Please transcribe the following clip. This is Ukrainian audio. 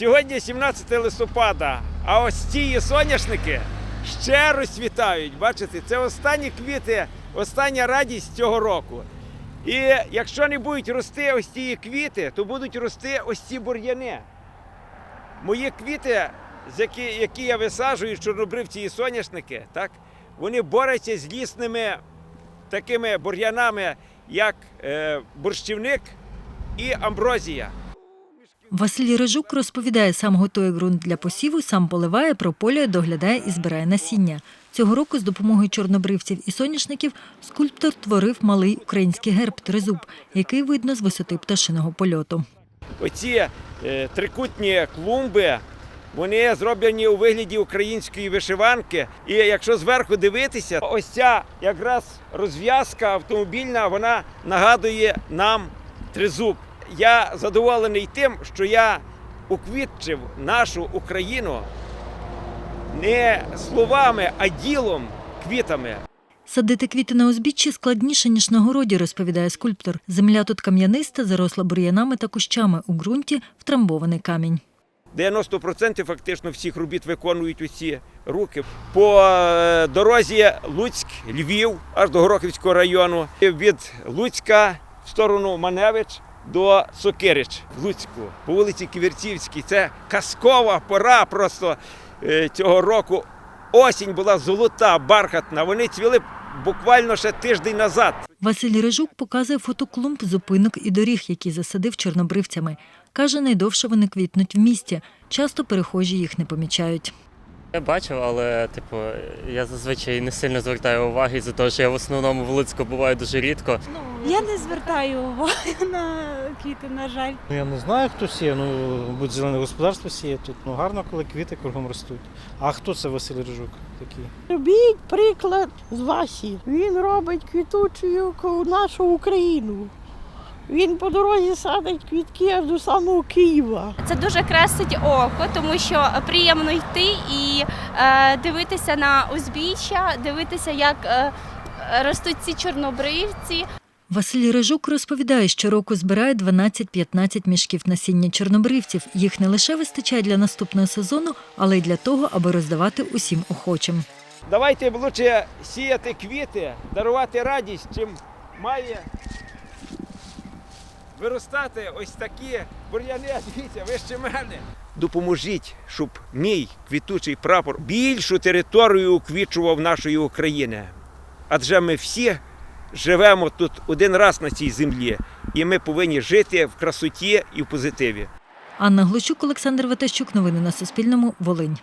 Сьогодні 17 листопада, а ось ці соняшники ще розцвітають. Бачите, це останні квіти, остання радість цього року. І якщо не будуть рости ось ці квіти, то будуть рости ось ці бур'яни. Мої квіти, які, які я висаджую, чорнобривці і соняшники, так, вони борються з лісними такими бур'янами, як е, борщівник і амброзія. Василь Рижук розповідає, сам готує ґрунт для посіву, сам поливає, прополює, доглядає і збирає насіння. Цього року з допомогою чорнобривців і соняшників скульптор творив малий український герб тризуб, який видно з висоти пташиного польоту. Оці е, трикутні клумби. Вони зроблені у вигляді української вишиванки. І якщо зверху дивитися, ось ця якраз розв'язка автомобільна, вона нагадує нам тризуб. Я задоволений тим, що я уквітчив нашу Україну не словами, а ділом, квітами. Садити квіти на узбіччі складніше, ніж на городі, розповідає скульптор. Земля тут кам'яниста, заросла бур'янами та кущами. У ґрунті втрамбований камінь. 90% фактично всіх робіт виконують усі руки. По е, дорозі Луцьк-Львів, аж до Горохівського району. Від Луцька в сторону Маневич до Сокирич в Луцьку, по вулиці Ківерцівській. Це казкова пора просто е, цього року. Осінь була золота, бархатна. Вони цвіли буквально ще тиждень назад. Василь Рижук показує фотоклумб зупинок і доріг, які засадив чорнобривцями. Каже, найдовше вони квітнуть в місті. Часто перехожі їх не помічають. Я бачив, але типу, я зазвичай не сильно звертаю уваги за того, що я в основному в Луцьку буваю дуже рідко. Я не звертаю уваги на квіти, на жаль. Ну я не знаю, хто сіє. Ну, будь зелене господарство сіє тут. Ну гарно, коли квіти кругом ростуть. А хто це Василь Рижук такий? Робіть приклад з Васі. Він робить квітучою нашу Україну. Він по дорозі садить квітки аж до самого Києва. Це дуже красить око, тому що приємно йти і е, дивитися на узбіччя, дивитися, як е, ростуть ці чорнобривці. Василь Рижук розповідає, що року збирає 12-15 мішків насіння чорнобривців. Їх не лише вистачає для наступного сезону, але й для того, аби роздавати усім охочим. Давайте лучше сіяти квіти, дарувати радість, чим має виростати ось такі бур'яни. Дивіться, вище мене. Допоможіть, щоб мій квітучий прапор більшу територію уквічував нашої України. Адже ми всі живемо тут один раз на цій землі, і ми повинні жити в красоті і в позитиві. Анна Глущук, Олександр Ватащук. Новини на Суспільному. Волинь.